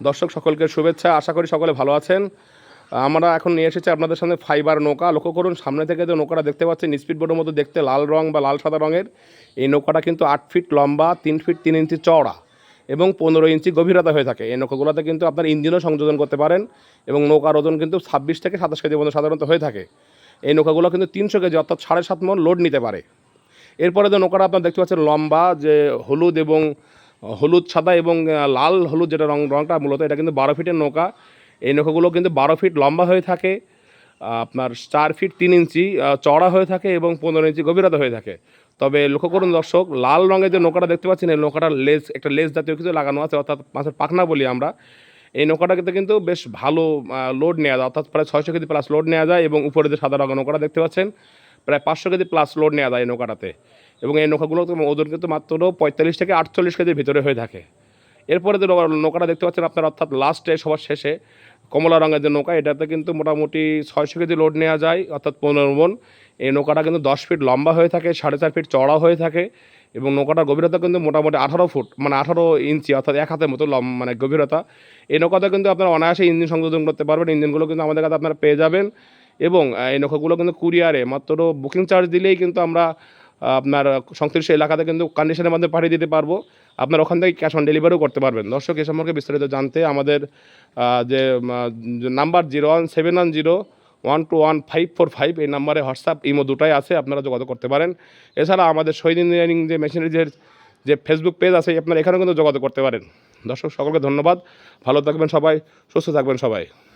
দর্শক সকলকে শুভেচ্ছা। আশা করি সকলে ভালো আছেন। আমরা এখন নিয়ে এসেছি আপনাদের সামনে ফাইবার নৌকা। লক্ষ্য করুন, সামনে থেকে যে নৌকাটা দেখতে পাচ্ছেন স্পিড বোর্ডের মতো দেখতে লাল রং বা লাল সাদা রঙের, এই নৌকাটা কিন্তু আট ফিট লম্বা, তিন ফিট তিন ইঞ্চি চওড়া এবং পনেরো ইঞ্চি গভীরতা হয়ে থাকে। এই নৌকাগুলোতে কিন্তু আপনার ইঞ্জিনও সংযোজন করতে পারেন এবং নৌকার ওজন কিন্তু ছাব্বিশ থেকে সাতাশ কেজি পর্যন্ত সাধারণত হয়ে থাকে। এই নৌকাগুলো কিন্তু তিনশো কেজি অর্থাৎ সাড়ে সাত মন লোড নিতে পারে। এরপরে যে নৌকাটা আপনার দেখতে পাচ্ছেন লম্বা, যে হলুদ এবং হলুদ, সাদা এবং লাল হলুদ যেটা রং, রংটা মূলত, এটা কিন্তু বারো ফিটের নৌকা। এই নৌকাগুলো কিন্তু বারো ফিট লম্বা হয়ে থাকে আপনার চার ফিট তিন ইঞ্চি চওড়া হয়ে থাকে এবং পনেরো ইঞ্চি গভীরতা হয়ে থাকে। তবে লক্ষ্য করুন দর্শক, লাল রঙের যে নৌকাটা দেখতে পাচ্ছেন, এই নৌকাটার লেজ, একটা লেজ জাতীয় কিছু লাগানো আছে, অর্থাৎ মাছের পাখনা বলি আমরা। এই নৌকাটাতে কিন্তু বেশ ভালো লোড নেওয়া যায়, অর্থাৎ প্রায় ছয়শো কেজি প্লাস লোড নেওয়া যায় এবং উপরে যে সাদা রঙের নৌকাটা দেখতে পাচ্ছেন প্রায় পাঁচশো কেজি প্লাস লোড নেওয়া যায় এই নৌকাটাতে। এবং এই নৌকাগুলো ওজন কিন্তু মাত্র পঁয়তাল্লিশ থেকে আটচল্লিশ কেজির ভিতরে হয়ে থাকে। এরপরে যে নৌকা- নৌকাটা দেখতে পাচ্ছেন আপনার, অর্থাৎ লাস্টে সবার শেষে কমলা রঙের যে নৌকা, এটাতে কিন্তু মোটামুটি ছয়শো কেজি লোড নেওয়া যায়, অর্থাৎ পনেরো মন। এই নৌকাটা কিন্তু দশ ফিট লম্বা হয়ে থাকে, সাড়ে চার ফিট চড়া হয়ে থাকে এবং নৌকাটার গভীরতা কিন্তু মোটামুটি আঠারো ফুট মানে আঠারো ইঞ্চি, অর্থাৎ এক হাতের মতো লম মানে গভীরতা। এই নৌকাতে কিন্তু আপনারা অনায়াসে ইঞ্জিন সংযোজন করতে পারবেন, ইঞ্জিনগুলো কিন্তু আমাদের কাছে আপনারা পেয়ে যাবেন। এবং এই নৌকাগুলো কিন্তু কুরিয়ারে। মাত্র বুকিং চার্জ দিলেই কিন্তু আমরা আপনার সংশ্লিষ্ট এলাকাতে কিন্তু কন্ডিশনের মধ্যে পাঠিয়ে দিতে পারব। আপনার ওখান থেকে ক্যাশ অন ডেলিভারিও করতে পারবেন। দর্শক, এ সম্পর্কে বিস্তারিত জানতে আমাদের যে number zero one seven one zero one two one five four five এই নাম্বারে হোয়াটসঅ্যাপ ইমো দুটাই আছে, আপনারা যোগাযোগ করতে পারেন। এছাড়া আমাদের শহীদ ইঞ্জিনিয়ারিং যে মেশিনারিজের যে ফেসবুক পেজ আছে, আপনারা এখানেও কিন্তু যোগাযোগ করতে পারেন। দর্শক, সকলকে ধন্যবাদ। ভালো থাকবেন সবাই, সুস্থ থাকবেন সবাই।